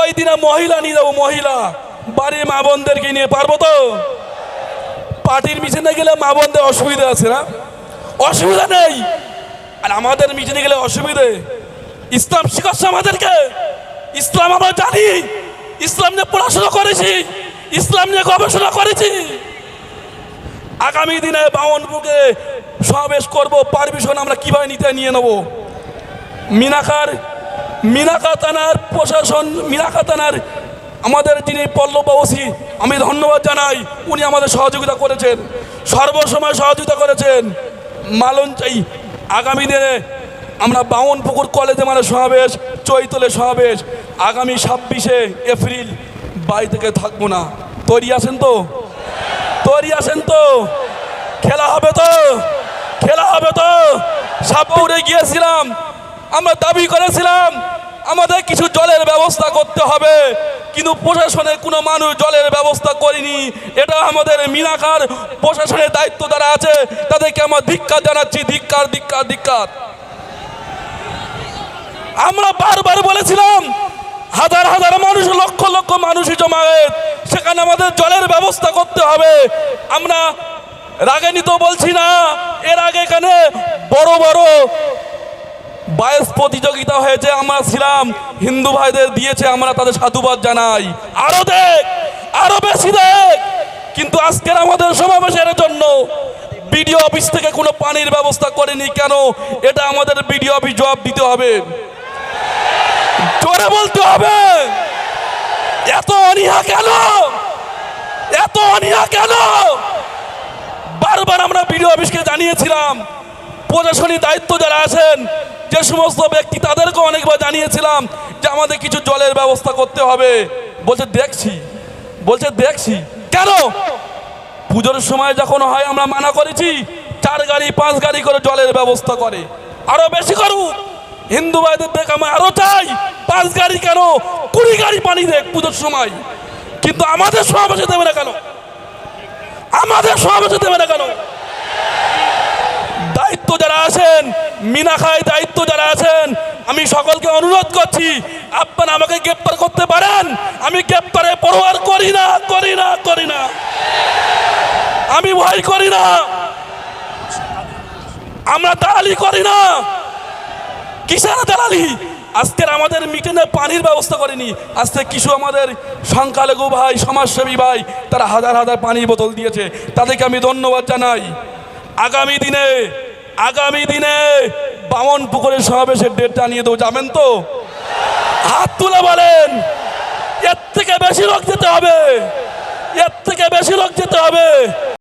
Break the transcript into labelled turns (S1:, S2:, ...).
S1: ওই দিনে মহিলা নিয়ে যাব, মহিলা। বাড়ির মা বোনদেরকে নিয়ে, পারব তো? পার্টির মিশনে গেলে মা বোনদের অসুবিধা আছে না? অসুবিধা নেই। আর আমাদের মিশনে গেলে অসুবিধে? ইসলাম শিখাচ্ছে আমাদেরকে। ইসলাম আমরা জানি। ইসলাম নিয়ে পড়াশোনা করেছি। ইসলাম নিয়ে গবেষণা করেছি। আগামী দিনে বামনপুরকে সমাবেশ করব, পারমিশন আমরা কীভাবে নিতে নিয়ে নেব? মিনাকার মিনাকা থানার প্রশাসন মিনাকা থানার আমাদের যিনি পল্লববাসী আমি ধন্যবাদ জানাই, উনি আমাদের সহযোগিতা করেছেন। সর্বসময় সহযোগিতা করেছেন। মালন চাই আগামী দিনে আমরা বামন পুকুর কলেজে মানে সমাবেশ, চৈতলে সমাবেশ, আগামী ছাব্বিশে এপ্রিল বাড়ি থেকে থাকব না। তৈরি আছেন তো? তৈরি আছেন তো? খেলা হবে তো? খেলা হবে তো? সাপুরে গিয়েছিলাম, আমরা দাবি করেছিলাম আমাদের কিছু জলের ব্যবস্থা করতে হবে। কিন্তু প্রশাসনের কোনো মানুষ জলের ব্যবস্থা করেনি। এটা আমাদের মিনাকার প্রশাসনের দায়িত্ব যারা আছে, তাদেরকে আমরা ধিক্কার জানাচ্ছি। ধিক্কার ধিক্কার ধিক্কার। আমরা বারবার বলেছিলাম, হাজার হাজার মানুষ, লক্ষ লক্ষ মানুষই জমায়েত। সেখানে আমাদের জলের ব্যবস্থা করতে হবে। আমরা রাগান্বিত বলছি না। এর আগে এখানে বড় বড় বায়স প্রতিযোগিতা হয়েছে, আমরা ছিলাম, হিন্দু ভাইদের দিয়েছে, আমরা তাদের সাধুবাদ জানাই। আরও দেখ, আরও বেশি দেখ। কিন্তু আজকের আমাদের সমাবেশের জন্য বিডিও অফিস থেকে কোনো পানির ব্যবস্থা করেনি কেন? এটা আমাদের বিডিও অফিস জবাব দিতে হবে। জোরে বলতে হবে। এত অনীহা কেন? এত অনীহা কেন? বারবার আমরা বিডিও অফিসকে জানিয়েছিলাম প্রশাসনিক দায়িত্ব যারা আছেন, যে সমস্ত ব্যক্তি তাদেরকে অনেকবার জানিয়েছিলাম যে আমাদের কিছু জলের ব্যবস্থা করতে হবে। বলছে, দেখছি। বলছে, দেখছি। কেন? পুজোর সময় যখন হয়, আমরা মানা করেছি, চার গাড়ি, পাঁচ গাড়ি করে জলের ব্যবস্থা করে। আরও বেশি করুক। হিন্দু ভাইদের দেখ, আমরা আরও চাই। পাঁচ গাড়ি কেন? কুড়ি গাড়ি পানি দেখ পুজোর সময়। কিন্তু আমাদের সমাবেশে দেবে না কেন? আমাদের সমাবেশে দেবে না কেন? যারা আছেন মিনাখায় দায়িত্ব যারা আছেন, আমি সকলকে অনুরোধ করছি, আপনারা আমাকে গ্রেপ্তার করতে পারেন। আমি গ্রেপ্তারে পরোয়ার করি না করি না করি না। আমি ভয় করি না। আমরা দালালি করি না। কিসের দালালি? আজকের আমাদের মিটিংয়ে পানির ব্যবস্থা করেনি। আজকে কিছু আমাদের সংখ্যালঘু ভাই, সমাজসেবী ভাই, তারা হাজার হাজার পানির বোতল দিয়েছে। তাদেরকে আমি ধন্যবাদ জানাই। আগামী দিনে আগামী দিনে বামন পুকুরের সমাবেশের ডেট টানিয়ে দেবো জানেন তো? হাত তুলে বলেন, এর থেকে বেশি লোক যেতে হবে, এর থেকে বেশি লোক যেতে হবে।